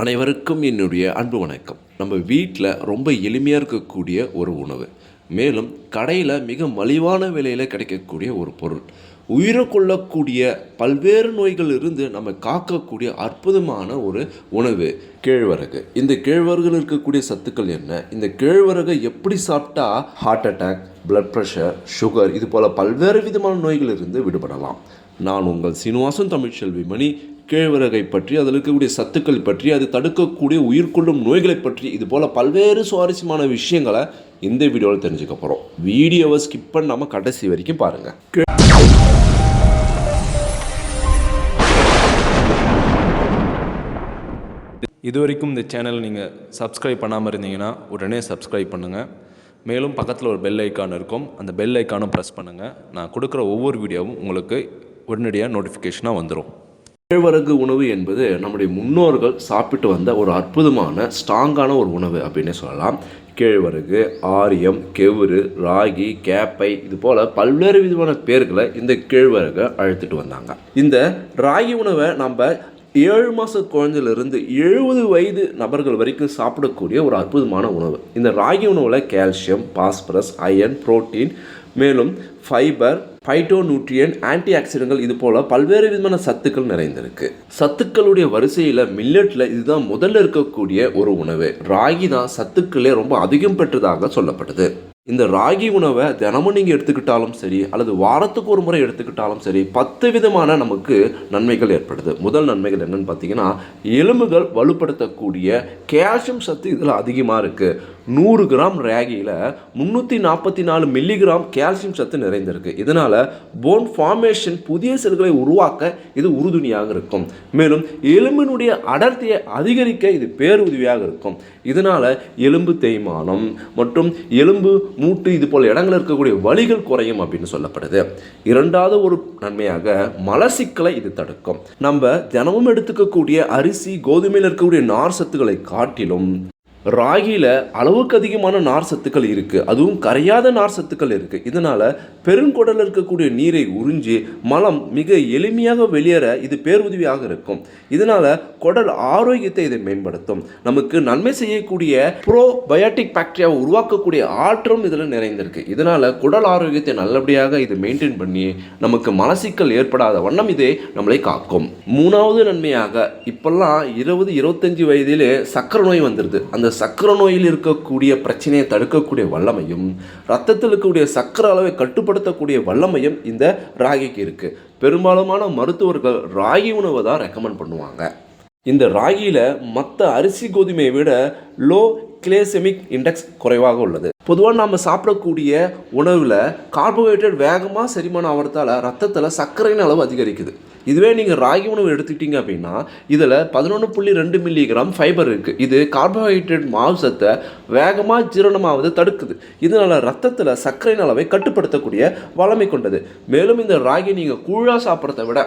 அனைவருக்கும் என்னுடைய அன்பு வணக்கம். நம்ம வீட்டில் ரொம்ப எளிமையாக இருக்கக்கூடிய ஒரு உணவு. மேலும் கடையில் மிக மலிவான விலையில் கிடைக்கக்கூடிய ஒரு பொருள். உயிரை கொள்ளக்கூடிய பல்வேறு நோய்கள் இருந்து நம்ம காக்கக்கூடிய அற்புதமான ஒரு உணவு கேழ்வரகு. இந்த கேழ்வரகில் இருக்கக்கூடிய சத்துக்கள் என்ன? இந்த கேழ்வரகை எப்படி சாப்பிட்டா heart attack blood pressure sugar இது போல் பல்வேறு விதமான நோய்கள் இருந்து விடுபடலாம். நான் உங்கள் சீனிவாசன் தமிழ்ச்செல்வி மணி. கேழ்வரகை பற்றி அதில் இருக்கக்கூடிய சத்துக்கள் பற்றி அது தடுக்கக்கூடிய உயிர்கொள்ளும் நோய்களை பற்றி இது போல் பல்வேறு சுவாரஸ்யமான விஷயங்களை இந்த வீடியோவில் தெரிஞ்சுக்க போகிறோம் வீடியோவை ஸ்கிப் பண்ணாமல் கடைசி வரைக்கும் பாருங்கள் இது வரைக்கும் இந்த சேனல் நீங்கள் சப்ஸ்கிரைப் பண்ணாமல் இருந்தீங்கன்னா உடனே சப்ஸ்கிரைப் பண்ணுங்கள் மேலும் பக்கத்தில் ஒரு பெல் ஐக்கான் இருக்கும். அந்த பெல் ஐக்கானும் ப்ரெஸ் பண்ணுங்கள் நான் கொடுக்குற ஒவ்வொரு வீடியோவும் உங்களுக்கு உடனடியாக நோட்டிஃபிகேஷனாக வந்துடும் கேழ்வரகு உணவு என்பது நம்முடைய முன்னோர்கள் சாப்பிட்டு வந்த ஒரு அற்புதமான ஸ்ட்ராங்கான ஒரு உணவு அப்படின்னே சொல்லலாம். கேழ்வரகு ஆரியம் கெவுரு ராகி கேப்பை இது போல் பல்வேறு விதமான பேர்களை இந்த கேழ்வரகை அழுத்துட்டு வந்தாங்க. இந்த ராகி உணவை நம்ம ஏழு மாத குழந்தையிலிருந்து எழுபது வயது நபர்கள் வரைக்கும் சாப்பிடக்கூடிய ஒரு அற்புதமான உணவு. இந்த ராகி உணவில் கால்சியம் பாஸ்பரஸ் அயன் புரோட்டீன் மேலும் ஃபைபர் ஃபைட்டோ நியூட்ரியன் ஆன்டி ஆக்சிடென்ட்கள் இது போல் பல்வேறு விதமான சத்துக்கள் நிறைந்திருக்கு. சத்துக்களுடைய வரிசையில் மில்லட்டில் இதுதான் முதல்ல இருக்கக்கூடிய ஒரு உணவு. ராகி தான் சத்துக்களே ரொம்ப அதிகம் பெற்றதாக சொல்லப்படுது இந்த ராகி உணவை தினமும் நீங்கள் எடுத்துக்கிட்டாலும் சரி அல்லது வாரத்துக்கு ஒரு முறை எடுத்துக்கிட்டாலும் சரி பத்து விதமான நமக்கு நன்மைகள் ஏற்படுது. முதல் நன்மைகள் என்னன்னு பார்த்தீங்கன்னா எலும்புகள் வலுப்படுத்தக்கூடிய கேல்சியம் சத்து இதில் அதிகமாக இருக்குது நூறு கிராம் ராகியில் முந்நூற்றி நாற்பத்தி நாலு மில்லிகிராம் கால்சியம் சத்து நிறைந்திருக்கு. இதனால் போன் ஃபார்மேஷன் புதிய செல்களை உருவாக்க இது உறுதுணையாக இருக்கும். மேலும் எலும்பினுடைய அடர்த்தியை அதிகரிக்க இது பேருதவியாக இருக்கும். இதனால் எலும்பு தேய்மானம் மற்றும் எலும்பு மூட்டு இது போல் இடங்களில் இருக்கக்கூடிய வலிகள் குறையும் அப்படின்னு சொல்லப்படுது. இரண்டாவது ஒரு நன்மையாக மலசிக்கலை இது தடுக்கும். நம்ம தினமும் எடுத்துக்கக்கூடிய அரிசி கோதுமையில் இருக்கக்கூடிய நார் சத்துக்களை காட்டிலும் ராகியில் அளவுக்கு அதிகமான நார் சத்துக்கள் இருக்குது அதுவும் கரையாத நார் சத்துக்கள் இருக்குது இதனால் பெருங்குடலில் இருக்கக்கூடிய நீரை உறிஞ்சி மலம் மிக எளிமையாக வெளியேற இது பேருதவியாக இருக்கும். இதனால் குடல் ஆரோக்கியத்தை இதை மேம்படுத்தும். நமக்கு நன்மை செய்யக்கூடிய ப்ரோபயோட்டிக் பாக்டீரியாவை உருவாக்கக்கூடிய ஆற்றலும் இதில் நிறைந்திருக்கு. இதனால் குடல் ஆரோக்கியத்தை நல்லபடியாக இது மெயின்டைன் பண்ணி நமக்கு மலசிக்கல் ஏற்படாத வண்ணம் இதே நம்மளை காக்கும். மூணாவது நன்மையாக இப்போல்லாம் இருபது இருபத்தஞ்சி வயதிலே சக்கரை நோய் வந்துடுது அந்த சக்கர நோயில் இருக்கக்கூடிய பிரச்சனையை தடுக்கக்கூடிய வல்லமையும் ரத்தத்தில் இருக்கக்கூடிய சக்கர அளவை கட்டுப்படுத்தக்கூடிய வல்லமையும் இந்த ராகிக்கு இருக்குது பெரும்பாலுமான மருத்துவர்கள் ராகி உணவை தான் ரெக்கமெண்ட் பண்ணுவாங்க. இந்த ராகியில் மற்ற அரிசி கோதுமையை விட லோ கிளேசெமிக் இண்டெக்ஸ் குறைவாக உள்ளது. பொதுவாக நம்ம சாப்பிடக்கூடிய உணவில் கார்போஹைட்ரேட் வேகமாக செரிமானம் ஆகிறதால ரத்தத்தில் சர்க்கரையின் அளவு அதிகரிக்குது. இதுவே நீங்கள் ராகி உணவு எடுத்துக்கிட்டீங்க அப்படின்னா இதில் பதினொன்று புள்ளி ரெண்டு மில்லிகிராம் ஃபைபர் இருக்குது இது கார்போஹைட்ரேட் மாவுசத்தை வேகமாக ஜீரணமாவது தடுக்குது. இதனால் ரத்தத்தில் சர்க்கரையின் அளவை கட்டுப்படுத்தக்கூடிய வளமை கொண்டது. மேலும் இந்த ராகி நீங்கள் கூழாக சாப்பிட்றத விட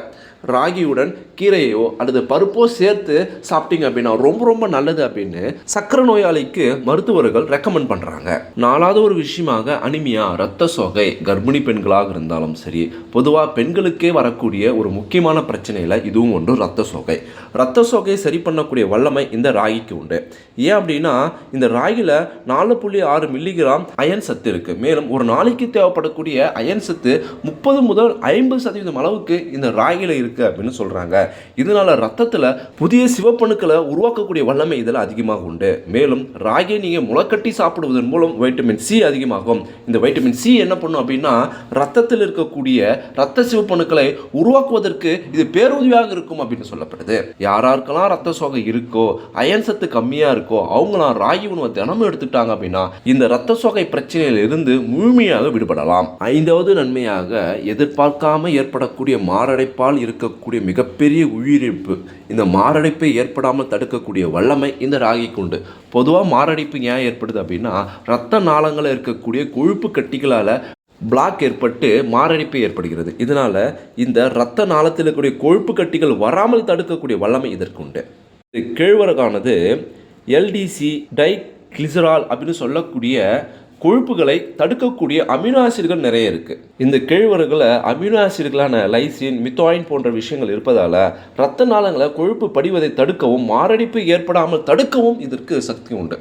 ராகியுடன் கீரையோ அல்லது பருப்போ சேர்த்து சாப்பிட்டீங்க அப்படின்னா ரொம்ப ரொம்ப நல்லது அப்படின்னு சர்க்கரை நோயாளிக்கு மருத்துவர்கள் ரெக்கமெண்ட் பண்ணுறாங்க நாலாவது ஒரு விஷயமாக அனிமியா ரத்த சோகை கர்ப்பிணி பெண்களாக இருந்தாலும் சரி பொதுவாக பெண்களுக்கே வரக்கூடிய ஒரு முக்கியமான பிரச்சனையில் இதுவும் ஒன்று ரத்த சோகை. ரத்த சோகையை சரி பண்ணக்கூடிய வல்லமை இந்த ராகிக்கு உண்டு. ஏன் அப்படின்னா இந்த ராகியில் நாலு புள்ளி ஆறு மில்லிகிராம் அயன் சத்து இருக்குது மேலும் ஒரு நாளைக்கு தேவைப்படக்கூடிய அயன் சத்து முப்பது முதல் ஐம்பது சதவீதம் அளவுக்கு இந்த ராகியில் இருக்குது அப்படின்னு சொல்கிறாங்க இதனால் ரத்தத்தில் புதிய சிவப்பணுக்களை உருவாக்கக்கூடிய வல்லமை இதில் அதிகமாக உண்டு. மேலும் ராகியை நீங்கள் முளைக்கட்டி சாப்பிடுவதன் மூலம் வைட்டமின் சி அதிகமாகும். இந்த வைட்டமின் சி என்ன பண்ணும் அப்படின்னா ரத்தத்தில் இருக்கக்கூடிய ரத்த சிவப்பணுக்களை உருவாக்குவதற்கு இது பேருதவியாக இருக்கும் அப்படின்னு சொல்லப்படுது. யாராருக்கெல்லாம் ரத்த சோகை இருக்கோ அயன் சத்து கம்மியாக இருக்கோ அவங்களாம் ராகி உணவை தினமும் எடுத்துட்டாங்க அப்படின்னா இந்த ரத்த சோகை பிரச்சனையிலிருந்து முழுமையாக விடுபடலாம். ஐந்தாவது நன்மையாக எதிர்பார்க்காம ஏற்படக்கூடிய மாரடைப்பால் இருக்கக்கூடிய மிகப்பெரிய உயிரிழப்பு. இந்த மாரடைப்பை ஏற்படாமல் தடுக்கக்கூடிய வல்லமை இந்த ராகிக்கு உண்டு. பொதுவாக மாரடைப்பு ஏன் ஏற்படுது அப்படின்னா ரத்த நாளங்களில் இருக்கக்கூடிய கொழுப்பு கட்டிகளால் பிளாக் ஏற்பட்டு மாரடைப்பு ஏற்படுகிறது. இதனால் இந்த இரத்த நாளத்தில் இருக்கக்கூடிய கொழுப்பு கட்டிகள் வராமல் தடுக்கக்கூடிய வல்லமை இதற்கு உண்டு கேழ்வரகானது எல்டிசி டை கிளிசரால் அப்படின்னு சொல்லக்கூடிய கொழுப்புகளை தடுக்கக்கூடிய அமினோ ஆசிட்கள் நிறைய இருக்குது இந்த கேழ்வரகுல அமினோ ஆசிட்களான லைசின் மித்தோயின் போன்ற விஷயங்கள் இருப்பதால் இரத்த நாளங்களை கொழுப்பு படிவதை தடுக்கவும் மாரடைப்பு ஏற்படாமல் தடுக்கவும் இதற்கு சக்தி உண்டு.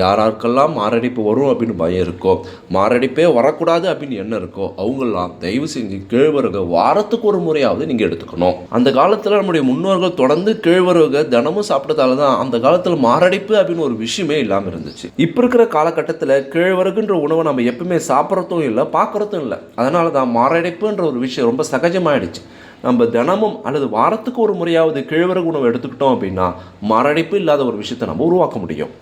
யாராருக்கெல்லாம் மாரடைப்பு வரும் அப்படின்னு பயம் இருக்கோ மாரடைப்பே வரக்கூடாது அப்படின்னு எண்ணம் இருக்கோ அவங்கெல்லாம் தயவு செஞ்சு கேழ்வரகு வாரத்துக்கு ஒரு முறையாவது நீங்கள் எடுத்துக்கணும். அந்த காலத்தில் நம்முடைய முன்னோர்கள் தொடர்ந்து கேழ்வரகு தினமும் சாப்பிட்டதால தான் அந்த காலத்தில் மாரடைப்பு அப்படின்னு ஒரு விஷயமே இல்லாமல் இருந்துச்சு. இப்போ இருக்கிற காலகட்டத்தில் கேழ்வரகுன்ற உணவை நம்ம எப்பவுமே சாப்பிட்றதும் இல்லை பார்க்குறதும் இல்லை. அதனால தான் மாரடைப்புன்ற ஒரு விஷயம் ரொம்ப சகஜமாயிடுச்சு. நம்ம தினமும் அல்லது வாரத்துக்கு ஒரு முறையாவது கேழ்வரகு உணவு எடுத்துக்கிட்டோம் அப்படின்னா மாரடைப்பு இல்லாத ஒரு விஷயத்தை நம்ம உருவாக்க முடியும்.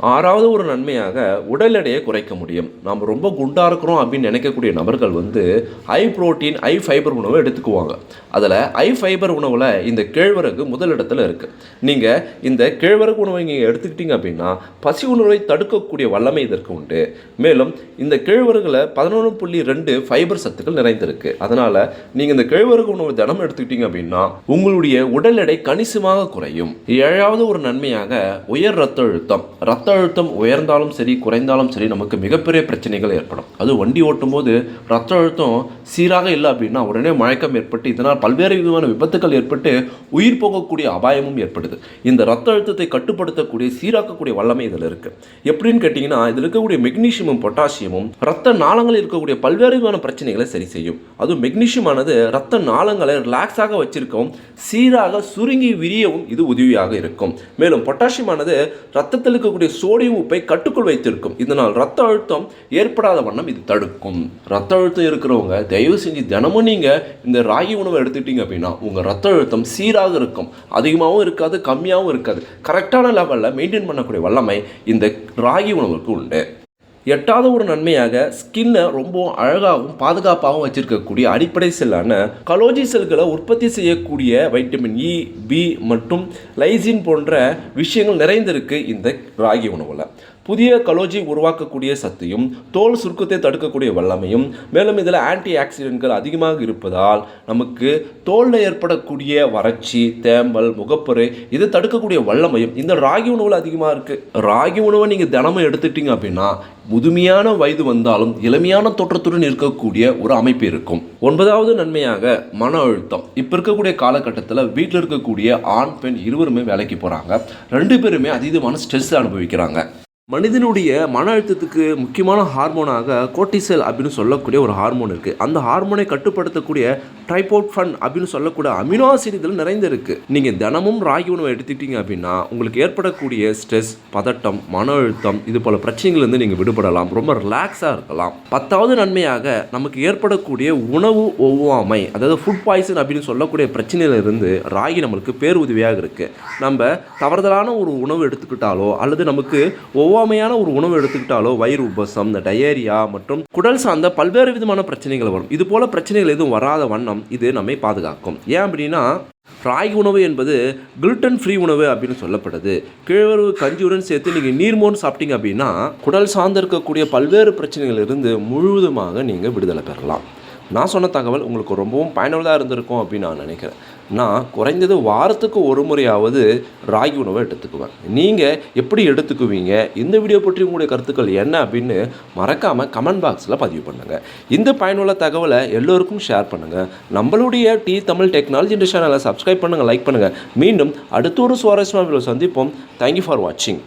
ஆறாவது ஒரு நன்மையாக உடல் எடையை குறைக்க முடியும். நாம் ரொம்ப குண்டாக இருக்கிறோம் அப்படின்னு நினைக்கக்கூடிய நபர்கள் வந்து ஹை புரோட்டீன் ஹை ஃபைபர் உணவை எடுத்துக்குவாங்க. அதில் ஹை ஃபைபர் உணவில் இந்த கேழ்வரகு முதல் இருக்குது நீங்கள் இந்த கேழ்வரகு உணவை நீங்கள் எடுத்துக்கிட்டீங்க அப்படின்னா பசி உணர்வை தடுக்கக்கூடிய வல்லமை இதற்கு உண்டு. மேலும் இந்த கேழ்வரகுல பதினொன்று புள்ளி ரெண்டு ஃபைபர் சத்துக்கள் நிறைந்திருக்கு. அதனால் நீங்கள் இந்த கேழ்வரகு உணவு தினம் எடுத்துக்கிட்டீங்க அப்படின்னா உங்களுடைய உடல் எடை கணிசமாக குறையும். ஏழாவது ஒரு நன்மையாக உயர் ரத்த அழுத்தம். ரத்த அழுத்தம் உயர்ந்தாலும் சரி குறைந்தாலும் சரி நமக்கு மிகப்பெரிய பிரச்சனைகள் ஏற்படும். அது வண்டி ஓட்டும் போது ரத்த அழுத்தம் சீராக இல்லை அப்படின்னா உடனே மயக்கம் ஏற்பட்டு இதனால் பல்வேறு விதமான விபத்துகள் ஏற்பட்டு உயிர் போகக்கூடிய அபாயமும் ஏற்படுது. இந்த ரத்த அழுத்தத்தை கட்டுப்படுத்தக்கூடிய சீராக்கக்கூடிய வல்லமை இதில் இருக்குது எப்படின்னு கேட்டிங்கன்னா இதில் இருக்கக்கூடிய மெக்னீஷியமும் பொட்டாசியமும் ரத்த நாளங்களில் இருக்கக்கூடிய பல்வேறு விதமான பிரச்சனைகளை சரி செய்யும். அதுவும் மெக்னீஷியமானது ரத்த நாளங்களை ரிலாக்ஸாக வச்சிருக்கவும் சீராக சுருங்கி விரியவும் இது உதவியாக இருக்கும். மேலும் பொட்டாசியமானது ரத்தத்தில் இருக்கக்கூடிய சோடியம் உப்பை கட்டுக்குள் வைத்திருக்கும். இதனால் ரத்த அழுத்தம் ஏற்படாத வண்ணம் இது தடுக்கும். ரத்த அழுத்தம் இருக்கிறவங்க தயவு செஞ்சு தினமும் நீங்கள் இந்த ராகி உணவை எடுத்துக்கிட்டீங்க அப்படின்னா உங்கள் ரத்த அழுத்தம் சீராக இருக்கும். அதிகமாகவும் இருக்காது கம்மியாகவும் இருக்காது. கரெக்டான லெவலில் மெயின்டைன் பண்ணக்கூடிய வல்லமை இந்த ராகி உணவுக்கு உண்டு. எட்டாவது ஒரு நன்மையாக ஸ்கின்னை ரொம்ப அழகாகவும் பாதுகாப்பாகவும் வச்சிருக்கக்கூடிய அடிப்படை செல்லான கலோஜி செல்களை உற்பத்தி செய்யக்கூடிய வைட்டமின் இ பி மற்றும் லைசின் போன்ற விஷயங்கள் நிறைந்திருக்கு இந்த ராகி உணவில். புதிய கலோஜி உருவாக்கக்கூடிய சக்தியும் தோல் சுருக்கத்தை தடுக்கக்கூடிய வல்லமையும் மேலும் இதில் ஆன்டி ஆக்சிடென்ட்கள் அதிகமாக இருப்பதால் நமக்கு தோலில் ஏற்படக்கூடிய வறட்சி தேம்பல் முகப்பரு இதை தடுக்கக்கூடிய வல்லமையும் இந்த ராகி உணவில் அதிகமாக இருக்குது ராகி உணவை நீங்கள் தினமும் எடுத்துட்டீங்க அப்படின்னா முதுமையான வயது வந்தாலும் இளமையான தோற்றத்துடன் இருக்கக்கூடிய ஒரு அமைப்பு இருக்கும். ஒன்பதாவது நன்மையாக மன அழுத்தம். இப்போ இருக்கக்கூடிய காலகட்டத்தில் வீட்டில் இருக்கக்கூடிய ஆண் பெண் இருவருமே வேலைக்கு போகிறாங்க ரெண்டு பேருமே அதீதமான ஸ்ட்ரெஸ் அனுபவிக்கிறாங்க. மனிதனுடைய மன அழுத்தத்துக்கு முக்கியமான ஹார்மோனாக கோட்டிசல் அப்படின்னு சொல்லக்கூடிய ஒரு ஹார்மோன் இருக்குது அந்த ஹார்மோனை கட்டுப்படுத்தக்கூடிய ட்ரைபோட்ஃபன் அப்படின்னு சொல்லக்கூடிய அமினோ ஆசிட் இதில் நிறைந்திருக்கு நீங்கள் தினமும் ராகி உணவை எடுத்துக்கிட்டீங்க அப்படின்னா உங்களுக்கு ஏற்படக்கூடிய ஸ்ட்ரெஸ் பதட்டம் மன அழுத்தம் இது போல பிரச்சனைகள்லேருந்து நீங்கள் விடுபடலாம். ரொம்ப ரிலாக்ஸாக இருக்கலாம். பத்தாவது நன்மையாக நமக்கு ஏற்படக்கூடிய உணவு ஒவ்வாமை அதாவது ஃபுட் பாய்சன் அப்படின்னு சொல்லக்கூடிய பிரச்சனையிலிருந்து ராகி நம்மளுக்கு பேருதவியாக இருக்குது நம்ம தவறுதலான ஒரு உணவு எடுத்துக்கிட்டாலோ அல்லது நமக்கு ஒவ்வொரு ஒவ்வாமையான ஒரு உணவு எடுத்துக்கிட்டாலோ வயிறு உபசம் இந்த டயரியா மற்றும் குடல் சார்ந்த பல்வேறு விதமான பிரச்சனைகள் வரும். இது போல பிரச்சனைகள் எதுவும் வராத வண்ணம் இது நம்மை பாதுகாக்கும். ஏன் அப்படின்னா ராகி உணவு என்பது குளுட்டன் ஃப்ரீ உணவு அப்படின்னு சொல்லப்படுது. கேழ்வரகு கஞ்சியுடன் சேர்த்து நீங்கள் நீர்மோன் சாப்பிட்டீங்க அப்படின்னா குடல் சார்ந்து இருக்கக்கூடிய பல்வேறு பிரச்சனைகளிலிருந்து முழுவதுமாக நீங்கள் விடுதலை பெறலாம். நான் சொன்ன தகவல் உங்களுக்கு ரொம்பவும் பயனுள்ளதாக இருந்திருக்கும் அப்படின்னு நான் நினைக்கிறேன். நான் குறைந்தது வாரத்துக்கு ஒரு முறையாவது ராகி உணவை எடுத்துக்குவேன். நீங்கள் எப்படி எடுத்துக்குவீங்க? இந்த வீடியோ பற்றி உங்களுடைய கருத்துக்கள் என்ன அப்படின்னு மறக்காமல் கமெண்ட் பாக்ஸில் பதிவு பண்ணுங்கள் இந்த பயனுள்ள தகவலை எல்லோருக்கும் ஷேர் பண்ணுங்கள் நம்மளுடைய டி தமிழ் டெக்னாலஜி சேனலை சப்ஸ்கிரைப் பண்ணுங்கள் லைக் பண்ணுங்கள் மீண்டும் அடுத்த ஒரு சுவாரஸ்யமாக சந்திப்போம். தேங்க்யூ ஃபார் வாட்சிங்